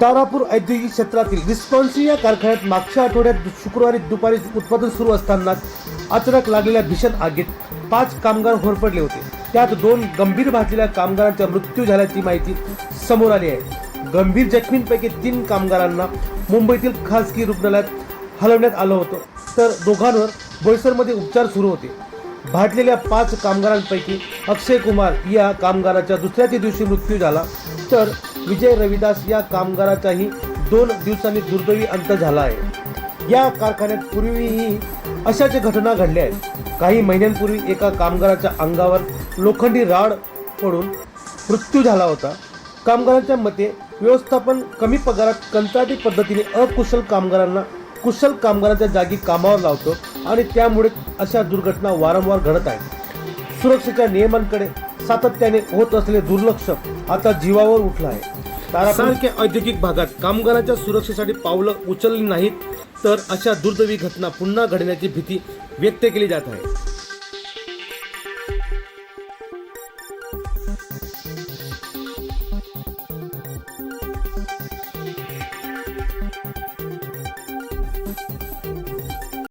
तारापूर औद्योगिक क्षेत्रातील रिस्पॉन्सी या कारखान्यात मागच्या आठवड्यात शुक्रवारी दुपारी उत्पादन सुरू असतानाच अचानक लागलेल्या भीषण आगीत पाच कामगार होरपडले होते. त्यात दोन गंभीर भाजलेल्या कामगारांचा मृत्यू झाल्याची माहिती समोर आली आहे. गंभीर जखमींपैकी तीन कामगारांना मुंबईतील खासगी रुग्णालयात हलवण्यात आलं होतं. तर दोघांवर बोईसरमध्ये उपचार सुरू होते. भाजलेल्या पाच कामगारांपैकी अक्षय कुमार या कामगाराच्या दुसऱ्याच दिवशी मृत्यू झाला. तर विजय रविदास या कामगाराचाही दोन दिवसांनी दुर्दैवी अंत झाला आहे. या कारखान्यात पूर्वीही अशाच घटना घडल्या आहेत. काही महिन्यांपूर्वी एका कामगाराच्या अंगावर लोखंडी राड पडून मृत्यू झाला होता. कामगारांच्या मते व्यवस्थापन कमी पगारात कंत्राटी पद्धतीने अकुशल कामगारांना कुशल कामगारांच्या जागी कामावर लावतो आणि त्यामुळे अशा दुर्घटना वारंवार घडत आहेत. सुरक्षेच्या नियमांकडे सातत्याने होत असलेले दुर्लक्ष आता जीवावर उठलं आहे. तारासारख्या औद्योगिक भागात कामगारांच्या सुरक्षेसाठी पावलं उचलली नाहीत तर अशा दुर्दैवी घटना पुन्हा घडण्याची भीती व्यक्त केली जात आहे.